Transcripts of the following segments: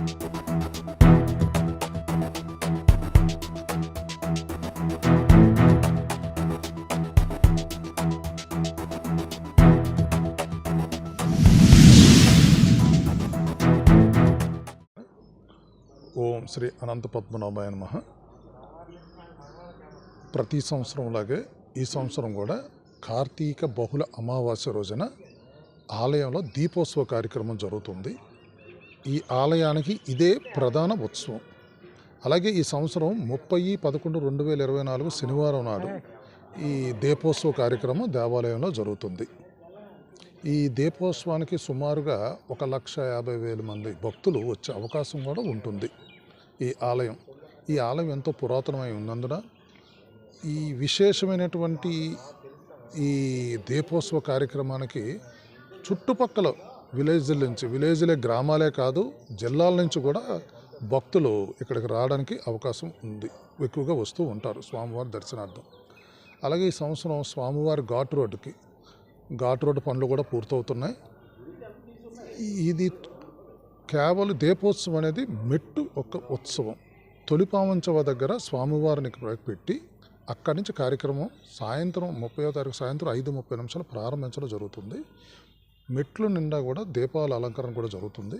ఓం శ్రీ అనంత పద్మనాభాయ నమ. ప్రతి సంవత్సరంలాగే ఈ సంవత్సరం కూడా కార్తీక బహుళ అమావాస్య రోజున ఆలయంలో దీపోత్సవ కార్యక్రమం జరుగుతుంది. ఈ ఆలయానికి ఇదే ప్రధాన ఉత్సవం. అలాగే ఈ సంవత్సరం ముప్పై పదకొండు రెండు వేల ఇరవై నాలుగు శనివారం నాడు ఈ దీపోత్సవ కార్యక్రమం దేవాలయంలో జరుగుతుంది. ఈ దీపోత్సవానికి సుమారుగా ఒక లక్ష యాభై వేల మంది భక్తులు వచ్చే అవకాశం కూడా ఉంటుంది. ఈ ఆలయం ఈ ఆలయం ఎంతో పురాతనమై ఉన్నందున ఈ విశేషమైనటువంటి ఈ దీపోత్సవ కార్యక్రమానికి చుట్టుపక్కల విలేజ్ల నుంచి విలేజ్లే గ్రామాలే కాదు జిల్లాల నుంచి కూడా భక్తులు ఇక్కడికి రావడానికి అవకాశం ఉంది. ఎక్కువగా వస్తూ ఉంటారు స్వామివారి దర్శనార్థం. అలాగే ఈ సంవత్సరం స్వామివారి ఘాట్ రోడ్డుకి ఘాట్ రోడ్డు పనులు కూడా పూర్తవుతున్నాయి. ఇది కేవలం దీపోత్సవం అనేది మెట్టు ఒక ఉత్సవం. తొలిపావంచవ దగ్గర స్వామివారిని పెట్టి అక్కడి నుంచి కార్యక్రమం సాయంత్రం ముప్పయో తారీఖు సాయంత్రం ఐదు ముప్పై నిమిషాలు ప్రారంభించడం జరుగుతుంది. మెట్లు నిండా కూడా దీపాల అలంకరణ కూడా జరుగుతుంది.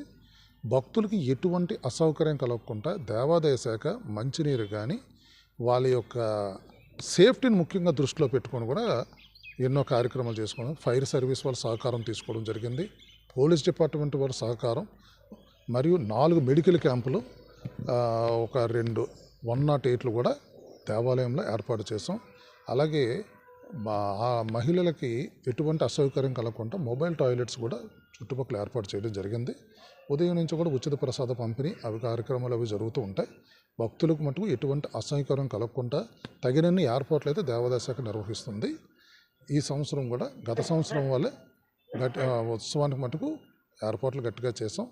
భక్తులకి ఎటువంటి అసౌకర్యం కలగకుండా దేవాదాయ శాఖ మంచినీరు కానీ వాళ్ళ యొక్క సేఫ్టీని ముఖ్యంగా దృష్టిలో పెట్టుకొని కూడా ఎన్నో కార్యక్రమాలు చేసుకోవడం ఫైర్ సర్వీస్ వాళ్ళ సహకారం తీసుకోవడం జరిగింది. పోలీస్ డిపార్ట్మెంట్ వారి సహకారం మరియు నాలుగు మెడికల్ క్యాంపులు ఒక రెండు వన్ నాట్ ఎయిట్లు కూడా దేవాలయంలో ఏర్పాటు చేసాం అలాగే ఆ మహిళలకి ఎటువంటి అసౌకర్యం కలగకుండా మొబైల్ టాయిలెట్స్ కూడా చుట్టుపక్కల ఏర్పాటు చేయడం జరిగింది. ఉదయం నుంచి కూడా ఉచిత ప్రసాద పంపిణీ అవి కార్యక్రమాలు అవి జరుగుతూ ఉంటాయి. భక్తులకు మటుకు ఎటువంటి అసౌకర్యం కలగకుండా తగినన్ని ఏర్పాట్లు అయితే దేవాదాయ శాఖ నిర్వహిస్తుంది. ఈ సంవత్సరం కూడా గత సంవత్సరం వల్లే గట్టి ఉత్సవానికి మటుకు ఏర్పాట్లు గట్టిగా చేసాం